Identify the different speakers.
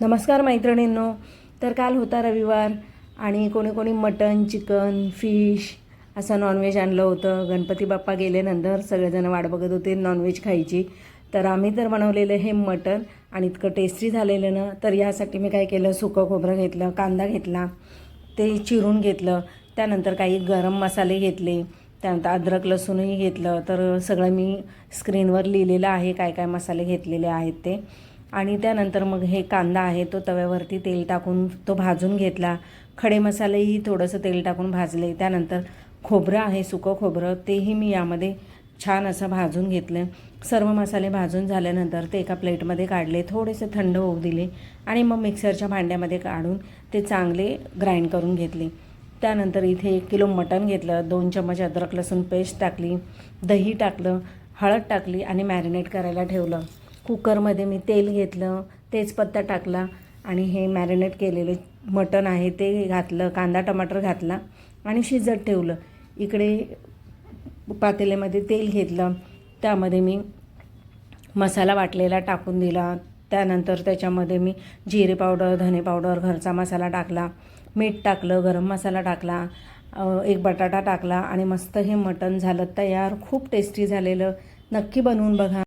Speaker 1: नमस्कार मैत्रिणींनो तर काल होता रविवार आणि कोणी कोणी मटन चिकन फिश असं नॉनव्हेज आणलं होतं. गणपती बाप्पा गेल्यानंतर सगळेजण वाट बघत होते नॉनव्हेज खायची. तर आम्ही तर बनवलेलं हे मटन आणि इतकं टेस्टी झालेलं ना तर यासाठी मी काय केलं सुकं खोबरं घेतलं कांदा घेतला ते चिरून घेतलं त्यानंतर काही गरम मसाले घेतले त्यानंतर अद्रक लसूणही घेतलं तर सगळं मी स्क्रीनवर लिहिलेलं आहे काय काय मसाले घेतलेले आहेत ते. आणि त्यानंतर मग हे कांदा आहे तो तव्यावरती तेल टाकून तो भाजून घेतला. खडे मसालेही थोडंसं तेल टाकून भाजले. त्यानंतर खोबरं आहे सुकं खोबरं तेही मी यामध्ये छान असं भाजून घेतलं. सर्व मसाले भाजून झाल्यानंतर ते एका प्लेटमध्ये काढले थोडेसे थंड होऊ दिले आणि मग मिक्सरच्या भांड्यामध्ये काढून ते चांगले ग्राइंड करून घेतले. त्यानंतर इथे एक किलो मटण घेतलं दोन चम्मच अद्रक लसूण पेस्ट टाकली दही टाकलं हळद टाकली आणि मॅरिनेट करायला ठेवलं. कुकरमध्ये मी तेल घेतलं तेजपत्ता टाकला आणि हे मॅरिनेट केलेलं मटण आहे ते घातलं कांदा टमाटर घातला आणि शिजत ठेवलं. इकडे पातेल्यामध्ये तेल घेतलं त्यामध्ये मी मसाला वाटलेला टाकून दिला. त्यानंतर त्याच्यामध्ये मी जिरे पावडर धने पावडर घरचा मसाला टाकला मीठ टाकलं गरम मसाला टाकला एक बटाटा टाकला आणि मस्त हे मटण झालं तयार. खूप टेस्टी झालेलं. नक्की बनवून बघा.